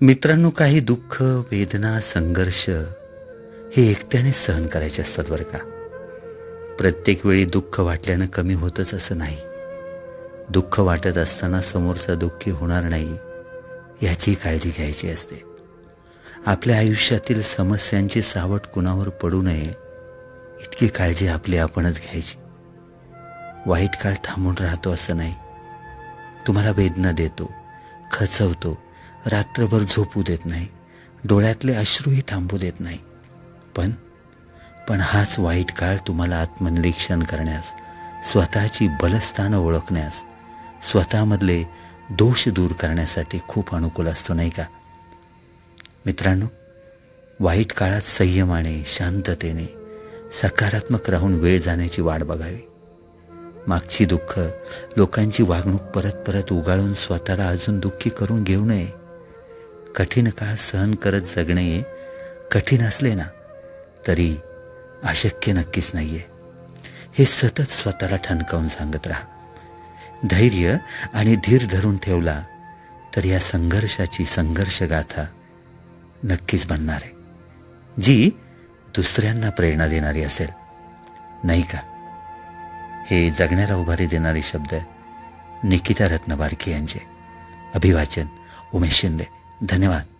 मित्रांनो काही दुःख वेदना संघर्ष हे एकट्याने सहन करायचे असतात बरं का. प्रत्येक वेळी दुःख वाटल्यानं कमी होतच असं नाही. दुःख वाटत असताना समोरचा दुःखी होणार नाही याची काळजी घ्यायची असते. आपल्या आयुष्यातील समस्यांची सावट कुणावर पडू नये इतकी काळजी आपली आपणच घ्यायची. वाईट काळ थांबून राहतो असं नाही. तुम्हाला वेदना देतो खचवतो रात्रभर झोपू देत नाही. डोळ्यातले अश्रूही थांबू देत नाही. पण पण हाच वाईट काळ तुम्हाला आत्मनिरीक्षण करण्यास स्वतःची बलस्थानं ओळखण्यास स्वतःमधले दोष दूर करण्यासाठी खूप अनुकूल असतो नाही का? मित्रांनो वाईट काळात संयमाने शांततेने सकारात्मक राहून वेळ जाण्याची वाट बघावी. मागची दुःख लोकांची वागणूक परत परत उगाळून स्वतःला अजून दुःखी करून घेऊ नये. कठीण काळ सहन करत जगणे कठीण असले ना तरी अशक्य नक्कीच नाहीये. हे सतत स्वतःला ठणकावून सांगत राहा. धैर्य आणि धीर धरून ठेवला तर या संघर्षाची संघर्षगाथा नक्कीच बनणार आहे. जी दुसऱ्यांना प्रेरणा देणारी असेल. नाही का? हे जगण्याला उभारी देणारे शब्द निकिता रत्नबारकी यांचे. अभिवाचन उमेश शिंदे. धन्यवाद.